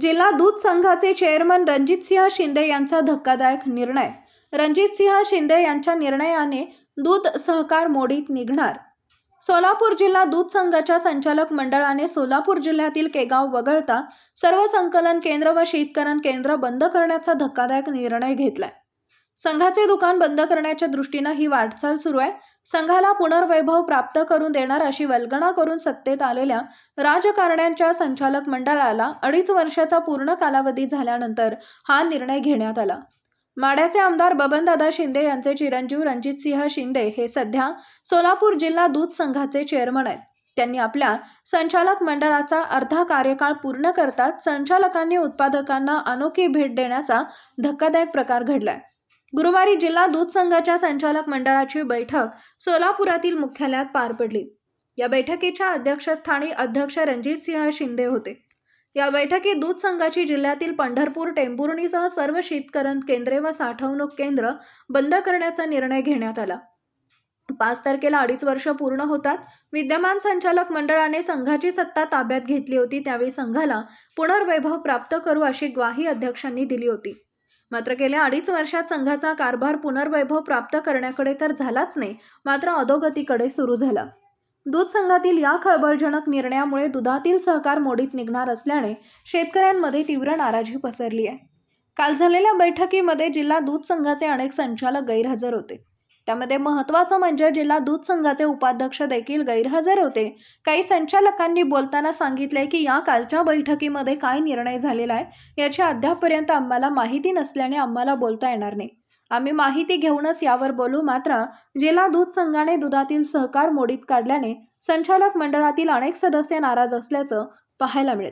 जिल्हा दूध संघाचे चेअरमन रणजितसिंह शिंदे यांचा धक्कादायक निर्णय. रणजितसिंह शिंदे यांच्या निर्णयाने दूध सहकार मोडीत निघणार. सोलापूर जिल्हा दूध संघाच्या संचालक मंडळाने सोलापूर जिल्ह्यातील केगाव वगळता सर्व संकलन केंद्र व शीतकरण केंद्र बंद करण्याचा धक्कादायक निर्णय घेतलाय. संघाचे दुकान बंद करण्याच्या दृष्टीनं ही वाटचाल सुरू आहे. संघाला पुनर्वैभव प्राप्त करून देणार अशी वल्गणा करून सत्तेत आलेल्या राजकारण्यांच्या संचालक मंडळाला अडीच वर्षाचा पूर्ण कालावधी झाल्यानंतर हा निर्णय घेण्यात आला. माड्याचे आमदार बबनदादा शिंदे यांचे चिरंजीव रणजितसिंह शिंदे हे सध्या सोलापूर जिल्हा दूध संघाचे चेअरमन आहेत. त्यांनी आपल्या संचालक मंडळाचा अर्धा कार्यकाळ पूर्ण करताच संचालकांनी उत्पादकांना अनोखी भेट देण्याचा धक्कादायक प्रकार घडलाय. गुरुवारी जिल्हा दूध संघाच्या संचालक मंडळाची बैठक सोलापुरातील मुख्यालयात पार पडली. या बैठकीच्या अध्यक्षस्थानी अध्यक्ष रणजितसिंह शिंदे होते. या बैठकीत दूध संघाची जिल्ह्यातील पंढरपूर टेंभुर्णीसह सर्व शीतकरण केंद्रे व साठवणूक केंद्र बंद करण्याचा निर्णय घेण्यात आला. पाच तारखेला अडीच वर्ष पूर्ण होतात. विद्यमान संचालक मंडळाने संघाची सत्ता ताब्यात घेतली होती त्यावेळी संघाला पुनर्वैभव प्राप्त करू अशी ग्वाही अध्यक्षांनी दिली होती. मात्र गेल्या अडीच वर्षात संघाचा कारभार पुनर्वैभव प्राप्त करण्याकडे तर झालाच नाही मात्र अधोगतीकडे सुरू झाला. दूध संघातील या खळबळजनक निर्णयामुळे दुधातील सहकार मोडीत निघणार असल्याने शेतकऱ्यांमध्ये तीव्र नाराजी पसरली आहे. काल झालेल्या बैठकीमध्ये जिल्हा दूध संघाचे अनेक संचालक गैरहजर होते. त्यामध्ये महत्त्वाचं म्हणजे जिल्हा दूध संघाचे उपाध्यक्ष देखील गैरहजर होते. काही संचालकांनी बोलताना सांगितले की या कालच्या बैठकीमध्ये काय निर्णय झालेला आहे याची अद्यापपर्यंत आम्हाला माहिती नसल्याने आम्हाला बोलता येणार नाही. आम्ही माहिती घेऊनच यावर बोलू मात्र जिल्हा दूध संघाने दुधातील सहकार मोडीत काढल्याने संचालक मंडळातील अनेक सदस्य नाराज असल्याचं पाहायला मिळत